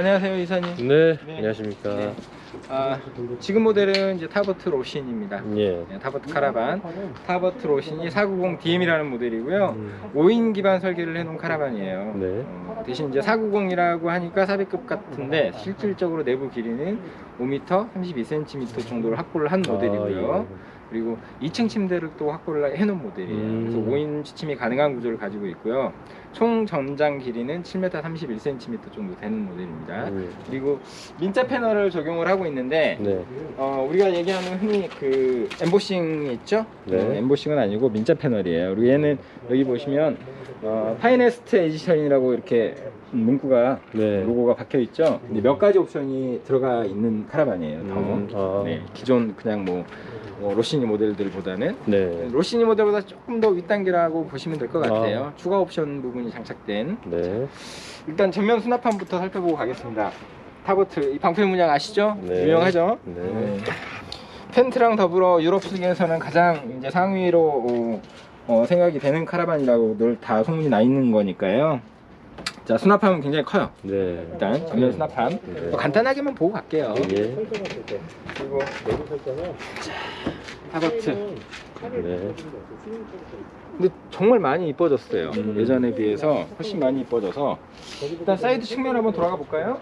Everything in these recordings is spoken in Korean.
안녕하세요 이사님. 네, 네. 안녕하십니까. 네. 아, 지금 모델은 이제 타버트 로신입니다. 예. 네, 타버트 카라반. 타버트 로신이 490DM이라는 모델이고요. 음, 5인 기반 설계를 해놓은 카라반이에요. 네. 어, 대신 이제 490이라고 하니까 400급 같은데 실질적으로 내부 길이는 5m 32cm 정도를 확보를 한 모델이고요. 아, 그리고 2층 침대를 또 확보를 해놓은 모델이에요. 음. 그래서 5인 취침이 가능한 구조를 가지고 있고요. 총 전장 길이는 7m 31cm 정도 되는 모델입니다. 예. 음, 그리고 민자 패널을 적용을 하고 있는데 네. 어, 우리가 얘기하는 흔히 그 엠보싱 있죠? 네. 어, 엠보싱은 아니고 민자 패널이에요. 그리고 얘는 여기 보시면 어, 파이네스트 에디션이라고 이렇게 문구가 네. 로고가 박혀 있죠. 근데 몇 가지 옵션이 들어가 있는 카라반이에요. 더. 음, 아. 네, 기존 그냥 뭐 어, 로시니 모델들보다는 네. 로시니 모델보다 조금 더 윗단계라고 보시면 될 것 같아요. 추가 옵션 부분 이 장착된. 네. 일단 전면 수납판부터 살펴보고 가겠습니다. 타버트 이 방패 문양 아시죠? 네. 유명하죠? 네. 펜트랑 더불어 유럽 측에서는 가장 이제 상위로 어, 어, 생각이 되는 카라반이라고 늘 다 소문이 나 있는 거니까요. 자 수납함은 굉장히 커요. 네. 일단 전면 수납함 네. 뭐 간단하게만 보고 갈게요. 예. 그리고 타버트 네. 근데 정말 많이 이뻐졌어요. 음. 예전에 비해서 훨씬 많이 이뻐져서 일단 사이드 측면 한번 돌아가 볼까요?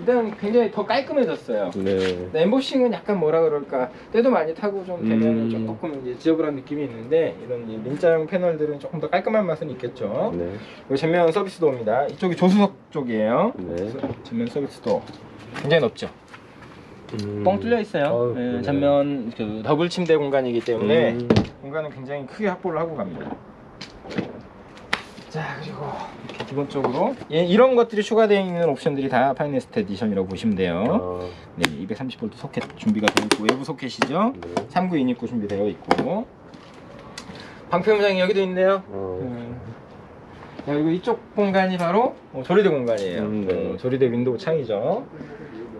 일단 굉장히 더 깔끔해졌어요. 네. 근데 엠보싱은 약간 뭐라 그럴까 때도 많이 타고 좀 되면 음. 조금 이제 지저분한 느낌이 있는데 이런 이 민자형 패널들은 조금 더 깔끔한 맛은 있겠죠. 네. 그리고 전면 서비스 도어입니다. 이쪽이 조수석 쪽이에요. 네. 전면 서비스 도어 굉장히 넓죠. 음. 뻥 뚫려 있어요. 아유, 예, 네. 전면 그 더블 침대 공간이기 때문에 음. 공간은 굉장히 크게 확보를 하고 갑니다. 자 그리고 이렇게 기본적으로 예, 이런 것들이 추가되어 있는 옵션들이 다 파이네스트 에디션이라고 보시면 돼요. 아, 네, 230V 소켓 준비가 되어 있고 외부 소켓이죠. 네. 3구 인입구 준비되어 있고 방패 문장이 여기도 있네요. 어. 음. 자, 그리고 이쪽 공간이 바로 어, 조리대 공간이에요. 음, 네. 어, 조리대 윈도우 창이죠.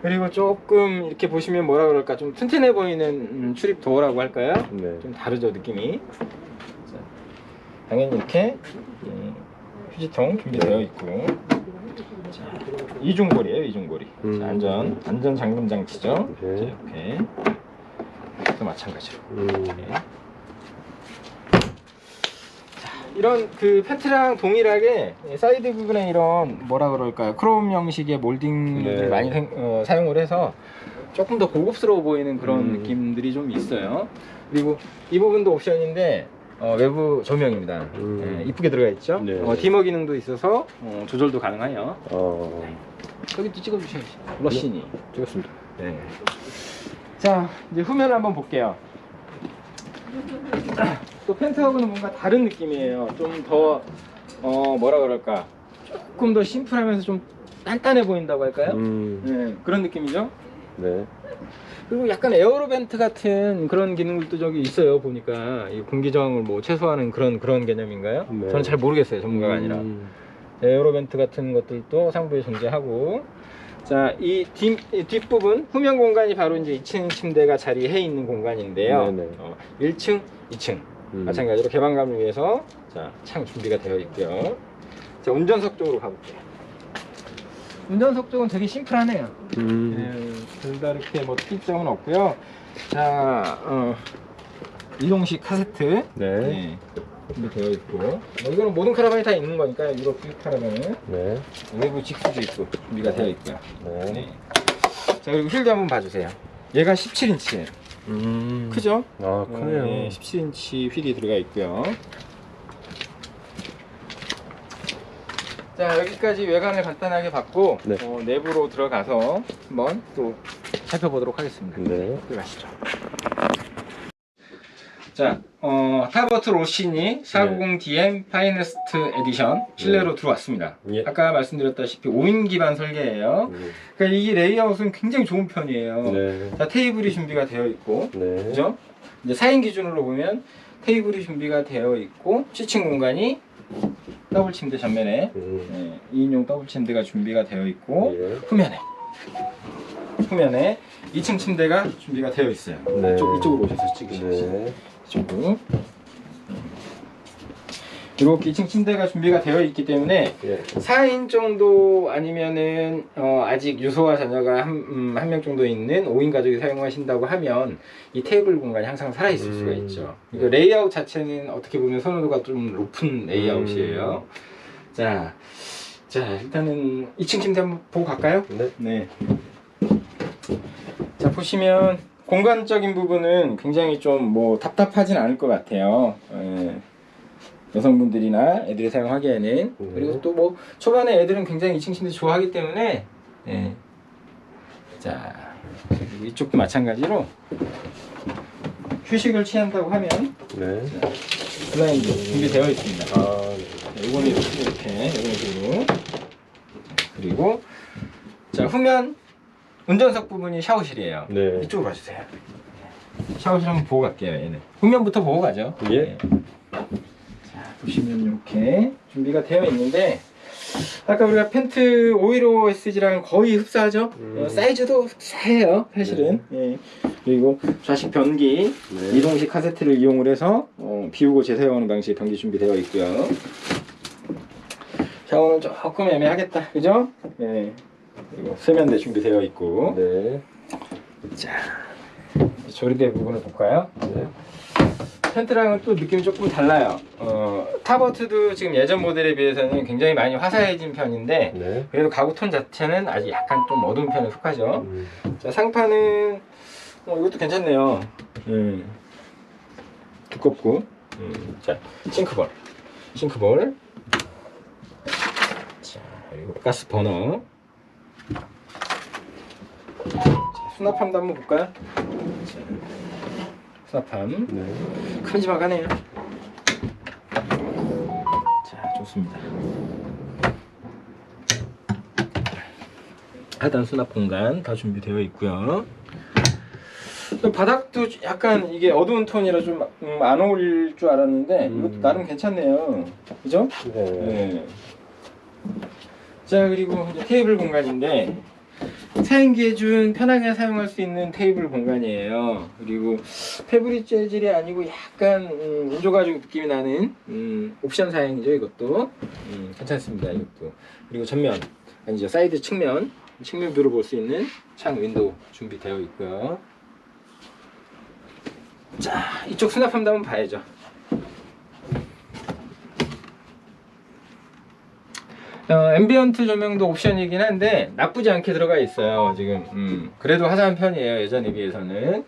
그리고 조금 이렇게 보시면 뭐라 그럴까 좀 튼튼해 보이는 음, 출입 도어라고 할까요? 네. 좀 다르죠 느낌이. 자, 당연히 이렇게 음, 휴지통 준비되어 있고. 자, 이중고리예요 이중고리. 음. 자, 안전 안전 잠금 장치죠. 네. 자, 이렇게. 또 마찬가지로. 음. 이 런 그 팬트랑 동일하게 사이드 부분에 이런 뭐라 그럴까요 크롬 형식의 몰딩을 네. 많이 생- 어, 사용을 해서 조금 더 고급스러워 보이는 그런 음. 느낌들이 좀 있어요 그리고 이 부분도 옵션인데 어, 외부 조명입니다 음. 예, 이쁘게 들어가 있죠 네. 어, 디머 기능도 있어서 어, 조절도 가능해요 어. 여기도 찍어주셔야지 러시니 찍었습니다. 네. 자 이제 후면을 한번 볼게요 또 펜트하고는 뭔가 다른 느낌이에요 좀 더 어, 뭐라 그럴까 조금 더 심플하면서 좀 단단해 보인다고 할까요? 음. 네, 그런 느낌이죠 네. 그리고 약간 에어로벤트 같은 그런 기능들도 저기 있어요 보니까 이 공기 저항을 뭐 최소화하는 그런 그런 개념인가요? 네. 저는 잘 모르겠어요 전문가가 아니라 음. 에어로벤트 같은 것들도 상부에 존재하고 자, 이 뒷, 이 뒷부분 후면 공간이 바로 이제 2층 침대가 자리해 있는 공간인데요. 네네. 어, 1층, 2층 음. 마찬가지로 개방감을 위해서 자, 창 준비가 되어 있고요. 자, 운전석 쪽으로 가볼게요. 운전석 쪽은 되게 심플하네요. 음. 네, 별다르게 뭐 특이점은 없고요. 자, 어, 이동식 카세트 네. 네, 준비되어 있고 뭐 이거는 모든 카라반이 다 있는 거니까 유럽 뷰 카라반은 네. 외부 직수도 있고 준비가 되어 있고요. 네. 네. 자 그리고 휠도 한번 봐주세요. 얘가 17인치예요. 음. 크죠? 아, 크네요. 네, 17인치 휠이 들어가 있고요. 자 여기까지 외관을 간단하게 봤고 네. 어, 내부로 들어가서 한번 또 살펴보도록 하겠습니다. 네. 들어가시죠. 자, 어, 타버트 로시니 490DM 파이네스트 에디션 실내로 들어왔습니다. 예. 아까 말씀드렸다시피 5인 기반 설계예요. 음. 그러니까 이 레이아웃은 굉장히 좋은 편이에요. 네. 자, 테이블이 준비가 되어 있고, 네. 그죠? 이제 4인 기준으로 보면 테이블이 준비가 되어 있고, 취층 공간이 더블 침대 전면에 음. 네, 2인용 더블 침대가 준비가 되어 있고, 예. 후면에 후면에 2층 침대가 준비가 되어 있어요. 네. 이쪽, 이쪽으로 오셔서 찍으시죠. 네. 이쪽으로. 이렇게 2층 침대가 준비가 되어 있기 때문에 예. 4인 정도 아니면은 어, 아직 유소와 자녀가 한, 음, 정도 있는 5인 가족이 사용하신다고 하면 이 테이블 공간이 항상 살아 있을 수가 음. 있죠. 이거 레이아웃 자체는 어떻게 보면 선호도가 좀 높은 레이아웃이에요. 자, 자 일단은 2층 침대 한번 보고 갈까요? 네. 네. 자 보시면 공간적인 부분은 굉장히 좀 뭐 답답하진 않을 것 같아요. 예. 여성분들이나 애들이 사용하기에는 음. 그리고 또 뭐 초반에 애들은 굉장히 2층 침대 좋아하기 때문에 예. 자 그리고 이쪽도 마찬가지로 휴식을 취한다고 하면 네. 블라인드 준비되어 있습니다. 아, 네. 자, 요거는 이렇게 이렇게 식으로 그리고 자 후면 운전석 부분이 샤워실이에요. 네. 이쪽으로 와주세요. 샤워실 한번 보고 갈게요. 얘는 후면부터 보고 가죠. 예. 네. 자 보시면 이렇게 준비가 되어 있는데 아까 우리가 펜트 515SG랑 거의 흡사하죠. 음. 어, 사이즈도 흡사해요. 사실은. 예. 그리고 좌식 변기 네. 이동식 카세트를 이용을 해서 어, 비우고 재사용하는 방식의 변기 준비되어 있고요. 샤워는 조금 애매하겠다, 그죠? 예. 그리고 세면대 준비되어 있고. 네. 자, 조리대 부분을 볼까요? 네. 텐트랑은 또 느낌이 조금 달라요. 어, 타버트도 지금 예전 모델에 비해서는 굉장히 많이 화사해진 편인데 네. 그래도 가구 톤 자체는 아직 약간 좀 어두운 편에 속하죠. 음. 자, 상판은 어, 이것도 괜찮네요. 음. 두껍고. 음. 자, 싱크볼. 싱크볼. 자, 그리고 가스 버너. 자, 수납함도 한번 볼까요? 자, 수납함. 네. 큼지막하네요. 자, 좋습니다. 하단 수납 공간 다 준비되어 있고요. 또 바닥도 약간 이게 어두운 톤이라 좀안 어울릴 줄 알았는데 음. 이것도 나름 괜찮네요. 그죠? 네. 네. 자 그리고 이제 테이블 공간인데 사용기에 준 편하게 사용할 수 있는 테이블 공간이에요. 그리고 패브릭 재질이 아니고 약간 음, 인조가죽 느낌이 나는 음, 옵션 사양이죠. 이것도 음, 괜찮습니다. 이것도 그리고 전면 아니죠 사이드 측면 측면뷰를 볼 수 있는 창 윈도우 준비되어 있고요. 자 이쪽 수납함도 한번 봐야죠. 어, 앰비언트 조명도 옵션이긴 한데 나쁘지 않게 들어가 있어요 지금 음, 그래도 화사한 편이에요 예전에 비해서는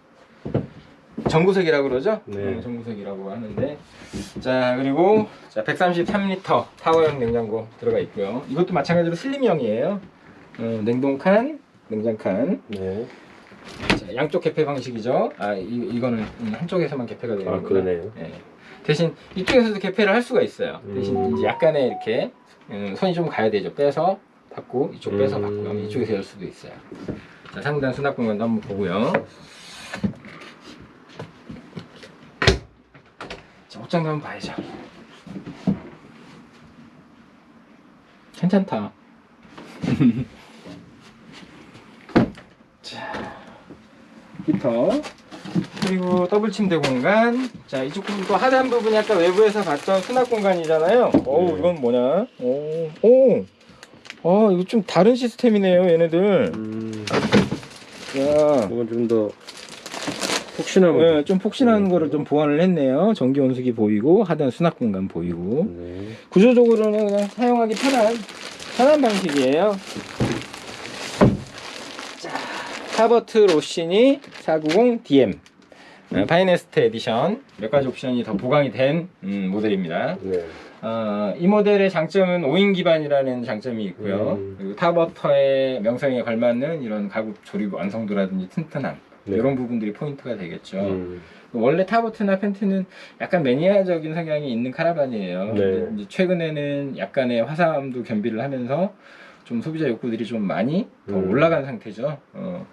전구색이라고 그러죠? 네. 음, 전구색이라고 하는데 자 그리고 자 133리터 타워형 냉장고 들어가 있고요 이것도 마찬가지로 슬림형이에요 어, 냉동칸 냉장칸 네. 자, 양쪽 개폐 방식이죠 아 이, 이거는 음, 한쪽에서만 개폐가 되는 아, 그러네요. 예. 대신 이쪽에서도 개폐를 할 수가 있어요. 대신 음. 이제 약간의 이렇게 음, 손이 좀 가야 되죠. 빼서 받고 이쪽 빼서 음. 받고 하면 이쪽에서 열 수도 있어요. 자, 상단 수납 공간도 한번 보고요. 자, 옷장도 한번 봐야죠. 괜찮다. 자, 히터. 그리고 더블 침대 공간. 자, 이쪽 부분 또 하단 부분이 아까 외부에서 봤던 수납 공간이잖아요. 어우, 네. 이건 뭐냐? 오, 오. 아, 이거 좀 다른 시스템이네요, 얘네들. 음. 야. 이건 좀 더 폭신하고. 네, 좀 폭신한 음. 거를 좀 보완을 했네요. 전기 온수기 보이고 하단 수납 공간 보이고 네. 구조적으로는 그냥 사용하기 편한 편한 방식이에요. 자, 타버트 로시니 490DM 어, 파이네스트 에디션 몇 가지 옵션이 더 보강이 된 음, 모델입니다. 네. 어, 이 모델의 장점은 5인 기반이라는 장점이 있고요. 음. 그리고 타버터의 명성에 걸맞는 이런 가구 조립 완성도라든지 튼튼함 네. 이런 부분들이 포인트가 되겠죠. 음. 원래 타버트나 펜트는 약간 매니아적인 성향이 있는 카라반이에요. 네. 이제 최근에는 약간의 화사함도 겸비를 하면서 좀 소비자 욕구들이 좀 많이 더 음. 올라간 상태죠. 어,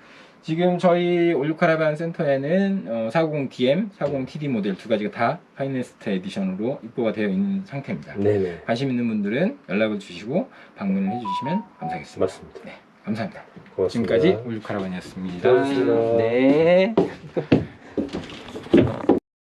지금 저희 올류 카라반 센터에는 어, 490DM, 490TD 모델 두 가지가 다 파이네스트 에디션으로 입고가 되어 있는 상태입니다. 네네. 관심 있는 분들은 연락을 주시고 방문을 해주시면 감사하겠습니다. 맞습니다. 감사합니다. 고맙습니다. 지금까지 올류 카라반이었습니다. 고맙습니다. 네.